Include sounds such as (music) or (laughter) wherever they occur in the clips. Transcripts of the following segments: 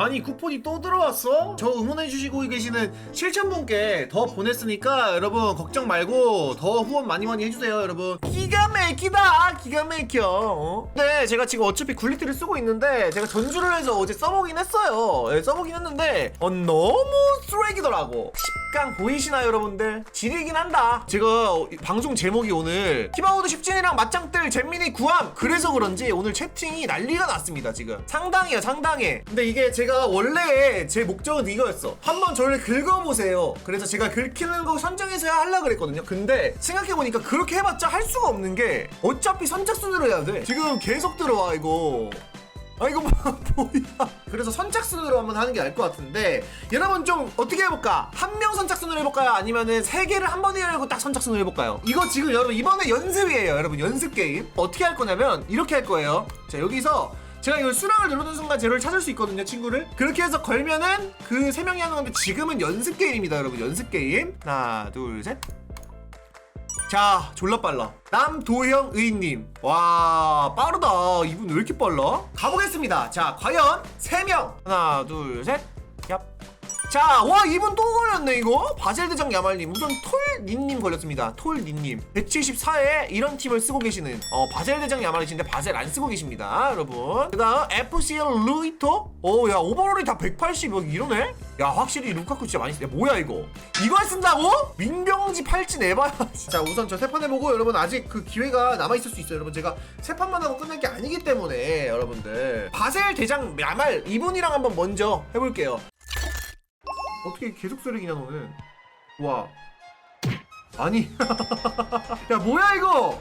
아니 쿠폰이 또 들어왔어? 저 응원해주시고 계시는 7,000분께 더 보냈으니까 여러분 걱정 말고 더 후원 많이 많이 해주세요 여러분. 기가 막히다! 기가 막혀. 어? 네 제가 지금 어차피 굴리트를 쓰고 있는데 제가 전주를 해서 어제 써보긴 했어요. 예, 써보긴 했는데 어, 너무 쓰레기더라고 10강 보이시나요 여러분들? 지리긴 한다. 제가 방송 제목이 오늘 히바우드 10진이랑 맞짱 뜰 잼민이 구함! 그래서 그런지 오늘 채팅이 난리가 났습니다 지금. 상당해요 상당해. 근데 이게 제가 원래 제 목적은 이거였어. 한번 저를 긁어보세요. 그래서 제가 긁히는 거 선정해서야 하려고 그랬거든요. 근데 생각해보니까 그렇게 해봤자 할 수가 없는 게 어차피 선착순으로 해야 돼. 지금 계속 들어와 이거 아 이거 뭐, (laughs) 뭐야. 그래서 선착순으로 한번 하는 게 나을 것 같은데 여러분 좀 어떻게 해볼까? 한 명 선착순으로 해볼까요? 아니면은 세 개를 한 번에 열고 딱 선착순으로 해볼까요? 이거 지금 여러분 이번에 연습이에요 여러분. 연습 게임. 어떻게 할 거냐면 이렇게 할 거예요. 자 여기서 제가 이걸 수락을 누르는 순간 제로를 찾을 수 있거든요 친구를. 그렇게 해서 걸면은 그 세 명이 하는 건데 지금은 연습 게임입니다 여러분. 연습 게임. 하나 둘셋 자, 졸라 빨라. 남도형 의님. 와, 빠르다. 이분 왜 이렇게 빨라? 가보겠습니다. 자, 과연 3명. 하나, 둘, 셋. 얍. 자, 와, 이분 또 걸렸네, 이거. 바젤대장 야말님. 우선 톨니님 걸렸습니다. 톨니님. 174에 이런 팀을 쓰고 계시는, 어, 바젤대장 야말이신데 바젤 안 쓰고 계십니다, 여러분. 그 다음, FCL 루이토. 오, 야, 오버롤이 다 180, 여기 이러네? 야, 확실히 루카쿠 진짜 많이 쓰. 야, 뭐야, 이거? 이걸 쓴다고? 민병지 팔찌 내봐야. 자, (laughs) 우선 저 세 판 해보고, 여러분, 아직 그 기회가 남아있을 수 있어요. 여러분, 제가 세 판만 하고 끝날 게 아니기 때문에, 여러분들. 바젤 대장 야말, 이분이랑 한번 먼저 해볼게요. 어떻게 계속 쓰레기냐 너는? 와. 아니. (laughs) 야 뭐야 이거?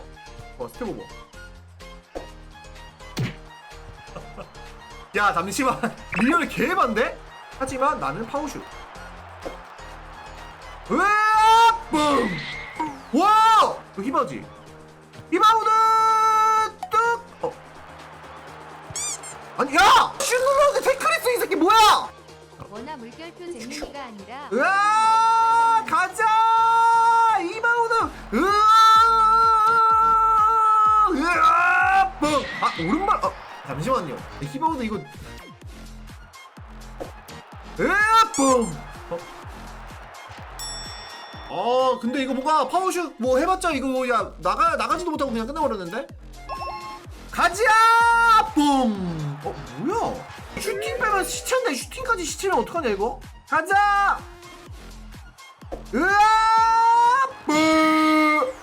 어 스텝 오버. (laughs) 야 잠시만. (laughs) 리얼 개반데? 하지만 나는 파우슛. 으악! 뿡 와! 그 히바지. 히바우드! 뚝! 어. 아니 야! 물결표 잼민이가 아니라 으아! 가자! 이바우드! 으아! 으아! 뻥아 오른발 아 잠시만요. 히바우드 이거. 으아! 뻥 어? 아 근데 이거 뭔가 파워슛 뭐 해봤자 이거 뭐야 나가 나가지도 못하고 그냥 끝내버렸는데? 가자! 뿜! 어 뭐야? 슈팅 빼면 시체인데 슈팅까지 시체면 어떡하냐 이거? 가자! 으아! 뿜!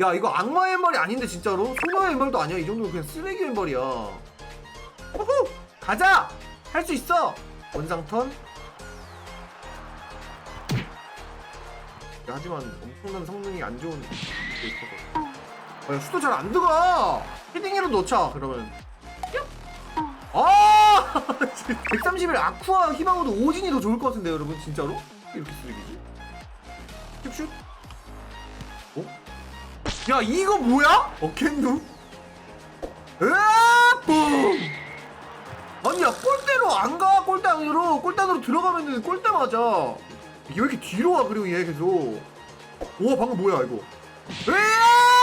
야 이거 악마의 왼발이 아닌데 진짜로? 소녀의 왼발도 아니야 이 정도면 그냥 쓰레기 왼발이야 후후! 가자! 할 수 있어! 원상턴 야, 하지만 엄청난 성능이 안 좋은 게 있어서 아, 야, 슈도 잘 안 들어가. 헤딩으로 넣자. 그러면. (laughs) 아! 131 아쿠아 히바우드 오진이 더 좋을 것 같은데 여러분 진짜로? 이렇게 쓰레기지? 슛슛? 어? 야 이거 뭐야? 어켄누? 으아! 뿡! 아니 야 골대로 안가 골대 안으로 골대 안으로 들어가면은 골대 맞아 이게 왜 이렇게 뒤로 와 그리고 얘 계속 오 방금 뭐야 이거 으아!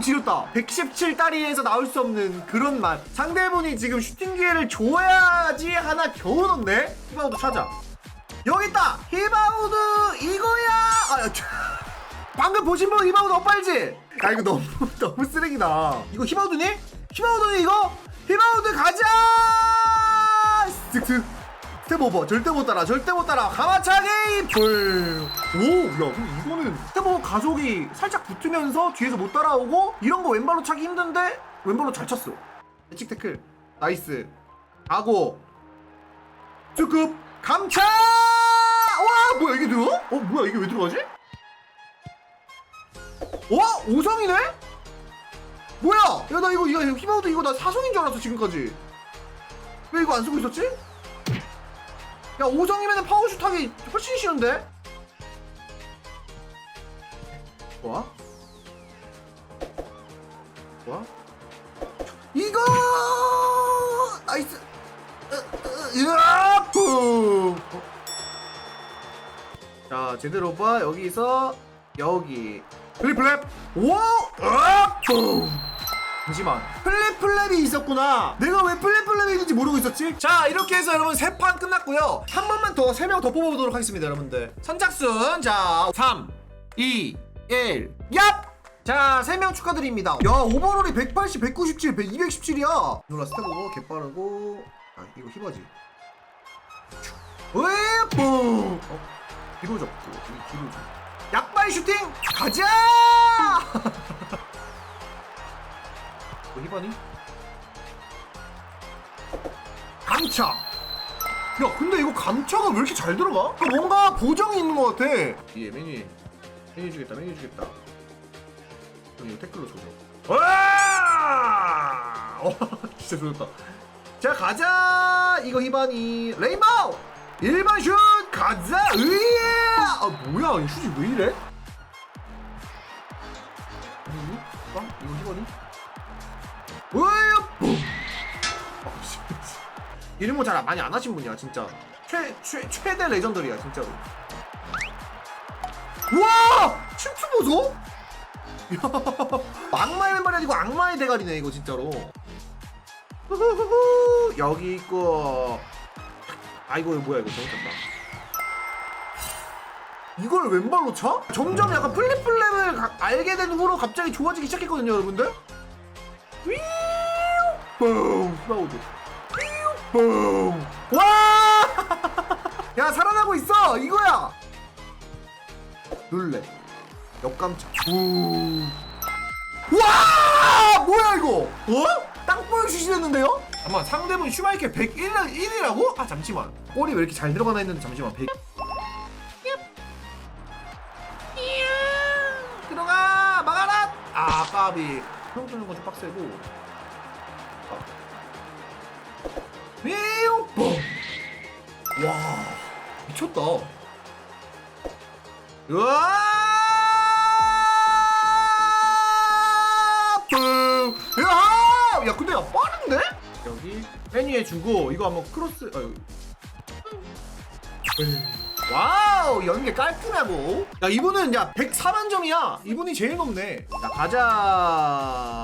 지렸다. 117 다리에서 나올 수 없는 그런 맛. 상대분이 지금 슈팅 기회를 줘야지 하나 겨우 넣네? 히바우드 찾아. 여기 있다! 히바우드 이거야! 아. 방금 보신 분 히바우드 엇발지? 야, 이거 너무, (laughs) 너무 쓰레기다. 이거 히바우드니? 히바우드니 이거? 히바우드 가자! 슥슥. 스텝 오버 절대 못 따라. 절대 못 따라. 가마차기! 불. 오야 그럼 이거는 스텝 오버 가속이 살짝 붙으면서 뒤에서 못 따라오고 이런 거 왼발로 차기 힘든데 왼발로 잘 찼어. 예측 태클. 나이스. 아고 쭈급 감차! 와 뭐야 이게 들어? 어 뭐야 이게 왜 들어가지? 와 오성이네? 뭐야? 야 나 이거 이거 히바우드 이거 나 사성인 줄 알았어 지금까지. 왜 이거 안 쓰고 있었지? 야 오성이면 파워슛 하기 훨씬 쉬운데? 좋아. 좋아. 이거! 나이스! 어? 자 제대로 봐. 여기서 여기. 으아 뿜 잠시만 플랩플랩이 있었구나 내가 왜 플랩플랩이 있는지 모르고 있었지? 자 이렇게 해서 여러분 세 판 끝났고요 한 번만 더 세 명 더 뽑아보도록 하겠습니다 여러분들 선착순 자 3 2 1 얍! 자, 3명 축하드립니다. 야, 오버롤이 180, 197, 100, 217이야. 놀라 스타고고 개빠르고. 아, 이거 힙어지. 왜, 뽕! 어, 뒤로 이 뒤로 접. 약발 슈팅! 가자! (laughs) 뭐 힙어니? 감차! 야, 근데 이거 감차가 왜 이렇게 잘 들어가? 이거 뭔가 보정이 있는 것 같아. 예, 메뉴. 메뉴 주겠다, 메뉴 주겠다. 형 이거 댓글로 조져. 와! 어, (laughs) 진짜 조졌다. 자 가자. 이거 히바니 레인보우. 일반 슛 가자. 으예! 아 뭐야 이 슛이 왜 이래? 이거 히바니. 아, 씨. 이름은 잘 많이 안 하신 분이야 진짜. 최, 최, 최대 레전더리야 진짜로. 와! 침투 보소? 야, 악마의 왼발이 아니고 악마의 대가리네 이거 진짜로 후후후후, (laughs) 여기 있고 아 이거 뭐야 이거 잘못했다 이걸 왼발로 차? 점점 약간 플립플랩을 가- 알게 된 후로 갑자기 좋아지기 시작했거든요 여러분들 윙! 뿡 스마우드 뿡! 와! (laughs) 야 살아나고 있어! 이거야! 룰렛 역감차. 우. 와! 뭐야 이거? 어? 땅볼 슛이 됐는데요? 잠깐만 상대분 슈마이ker 101, 1이라고? 아 잠시만. 골이 왜 이렇게 잘 들어가나 했는데 잠시만 100 들어가! 막아라! 아 까비 형 뜨는 건 좀 빡세고 삐용 와 미쳤다 으아! 뿡! 야! 야, 근데 야, 빠른데? 여기 메뉴에 주고 이거 한번 크로스 어, 여기. 와우 연계 깔끔하고. 야 이분은 야 104만 점이야. 이분이 제일 높네. 자 가자.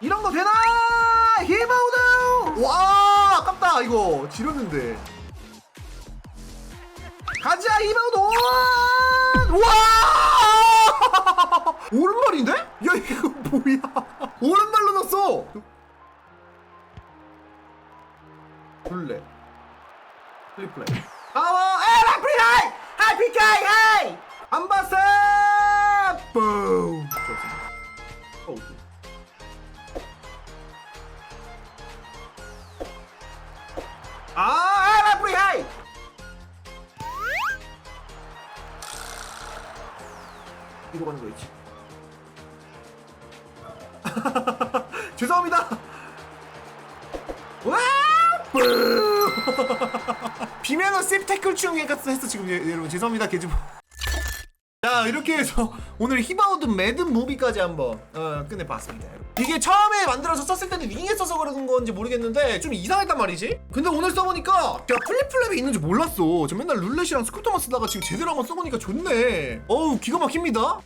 이런 거 되나? 히바우드! 와 아깝다 이거. 지렸는데. 가자 히바우드. 원! 와! (laughs) 오른발인데? 야 이거 뭐야? 오른발로 넣었어. 둘레 파워 에라 피카이 하이! 안 봤어 어, 아 에라 프리하이! 이거 가는 거있지? (laughs) 죄송합니다! 와! 뿡! (laughs) 비매너 씹 태클 중에 같은 했어 지금. 예, 여러분 죄송합니다 개즈모 자 이렇게 해서 오늘 히바우드 매든 무비까지 한번 어, 끝내봤습니다. 이게 처음에 만들어서 썼을 때는 윙에 써서 그런 건지 모르겠는데 좀 이상했단 말이지? 근데 오늘 써보니까 제가 플립플랩이 있는지 몰랐어. 저 맨날 룰렛이랑 스쿠터만 쓰다가 지금 제대로 한번 써보니까 좋네. 어우 기가 막힙니다